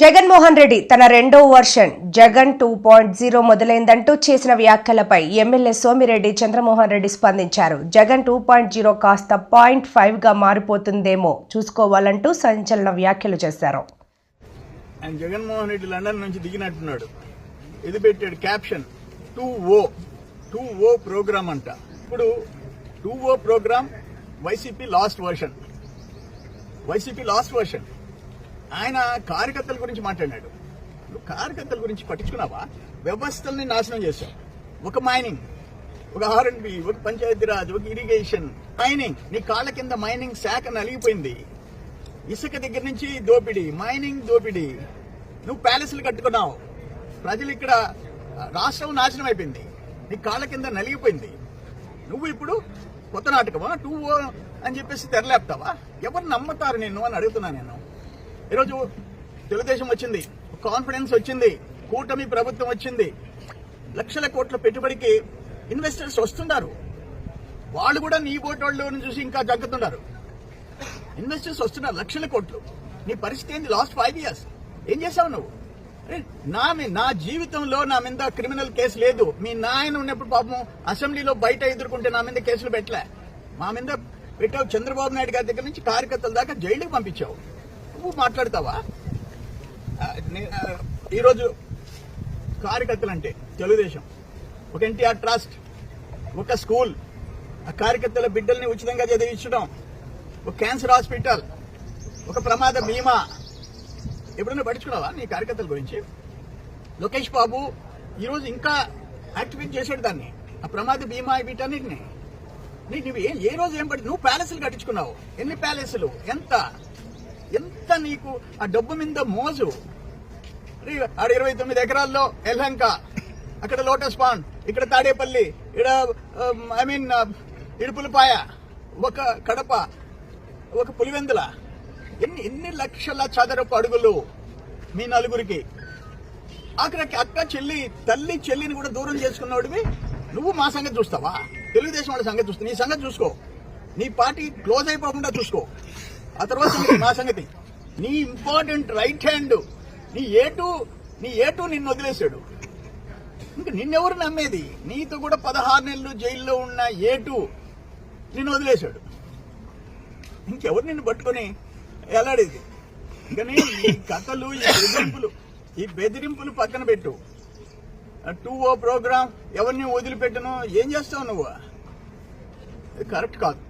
జగన్మోహన్ రెడ్డి తన రెండో version Jagan two point zero మొదలైందంటూ చేసిన వ్యాఖ్యలపై ఎమ్మెల్యే సోమిరెడ్డి చంద్రమోహన్ రెడ్డి స్పందించారు. జగన్ టూ పాయింట్ జీరో కాస్త పాయింట్ ఫైవ్గా మారిపోతుందేమో చూసుకోవాలంటూ సంచలన వ్యాఖ్యలు చేశారు. ఆయన జగన్మోహన్ రెడ్డి లండన్ నుంచి దిగినట్టున్నాడు. ఇది పెట్టాడు caption two O two O programme అంట. ఇప్పుడు two O programme YCP last version. YCP last version. ఆయన కార్యకర్తల గురించి మాట్లాడాడు నువ్వు కార్యకర్తల గురించి పట్టించుకున్నావా? వ్యవస్థల్ని నాశనం చేశావు. ఒక మైనింగ్ ఒక ఆర్ ఎన్బీ ఒక పంచాయతీరాజ్ ఒక ఇరిగేషన్ మైనింగ్ నీ కాళ్ళ కింద మైనింగ్ శాఖ నలిగిపోయింది. ఇసుక దగ్గర నుంచి దోపిడీ మైనింగ్ దోపిడీ. నువ్వు ప్యాలెస్లు కట్టుకున్నావు. ప్రజలు ఇక్కడ రాష్ట్రం నాశనం అయిపోయింది. నీ కాళ్ళ కింద నలిగిపోయింది. నువ్వు ఇప్పుడు కొత్త నాటకమా? టూ ఓ అని చెప్పేసి తెరలేపుతావా? ఎవరు నమ్ముతారు నిన్ను అని అడుగుతున్నా నేను. ఈరోజు తెలుగుదేశం వచ్చింది కాన్ఫిడెన్స్ వచ్చింది కూటమి ప్రభుత్వం వచ్చింది. లక్షల కోట్ల పెట్టుబడికి ఇన్వెస్టర్స్ వస్తున్నారు. వాళ్ళు కూడా నీ బోటోళ్ళని చూసి ఇంకా జగ్గుతున్నారు ఇన్వెస్టర్స్ వస్తున్నారు లక్షల కోట్లు. నీ పరిస్థితి ఏంది? లాస్ట్ ఫైవ్ ఇయర్స్ ఏం చేసావు నువ్వు? నా నా జీవితంలో నా మీద క్రిమినల్ కేసు లేదు. మీ నాయన ఉన్నప్పుడు పాపం అసెంబ్లీలో బయట ఎదుర్కొంటే నా మీద కేసులు పెట్టలే. మా మీద పెట్టావు చంద్రబాబు నాయుడు గారి దగ్గర నుంచి కార్యకర్తల దాకా జైలుకి పంపించావు. తప్పు మాట్లాడతావా? ఈరోజు కార్యకర్తలు అంటే తెలుగుదేశం ఒక ఎన్టీఆర్ ట్రస్ట్ ఒక స్కూల్ ఆ కార్యకర్తల బిడ్డల్ని ఉచితంగా చదివించడం ఒక క్యాన్సర్ హాస్పిటల్ ఒక ప్రమాద బీమా. ఎప్పుడైనా పడుచుకున్నావా నీ కార్యకర్తల గురించి? లోకేష్ బాబు ఈరోజు ఇంకా యాక్టివేట్ చేశాడు దాన్ని ఆ ప్రమాద బీమా వీటన్నిటిని. నీ నువ్వు ఏ రోజు ఏం పడి నువ్వు ప్యాలెస్లు కట్టించుకున్నావు. ఎన్ని ప్యాలెస్లు? ఎంత? ఎంత నీకు ఆ డబ్బు మీద మోజు? ఆడ ఇరవై తొమ్మిది ఎకరాల్లో ఎల్హంక అక్కడ లోటస్ పాండ్ ఇక్కడ తాడేపల్లి ఇక్కడ ఐ మీన్ ఇడుపులపాయ ఒక కడప ఒక పులివెందుల. ఎన్ని ఎన్ని లక్షల చదరపు అడుగులు మీ నలుగురికి? ఆఖరికి అక్క చెల్లి తల్లి చెల్లిని కూడా దూరం చేసుకున్నవాడివి నువ్వు మా సంగతి చూస్తావా? తెలుగుదేశం వాళ్ళ సంగతి చూస్తా. నీ సంగతి చూసుకో. నీ పార్టీ క్లోజ్ అయిపోకుండా చూసుకో. ఆ తర్వాత నా సంగతి. నీ ఇంపార్టెంట్ రైట్ హ్యాండ్ నీ ఏటు నీ ఏటు నిన్ను వదిలేశాడు. ఇంకా నిన్నెవరు నమ్మేది? నీతో కూడా పదహారు నెలలు జైల్లో ఉన్న ఏటు నిన్ను వదిలేశాడు. ఇంకెవరు నిన్ను పట్టుకొని ఎలాడేది? ఇంకా ఈ కథలు ఈ బెదిరింపులు ఈ బెదిరింపులు పక్కన పెట్టు. టూ ఓ ప్రోగ్రామ్ ఎవరిని వదిలిపెట్టను? ఏం చేస్తావు నువ్వు? కరెక్ట్ కాదు.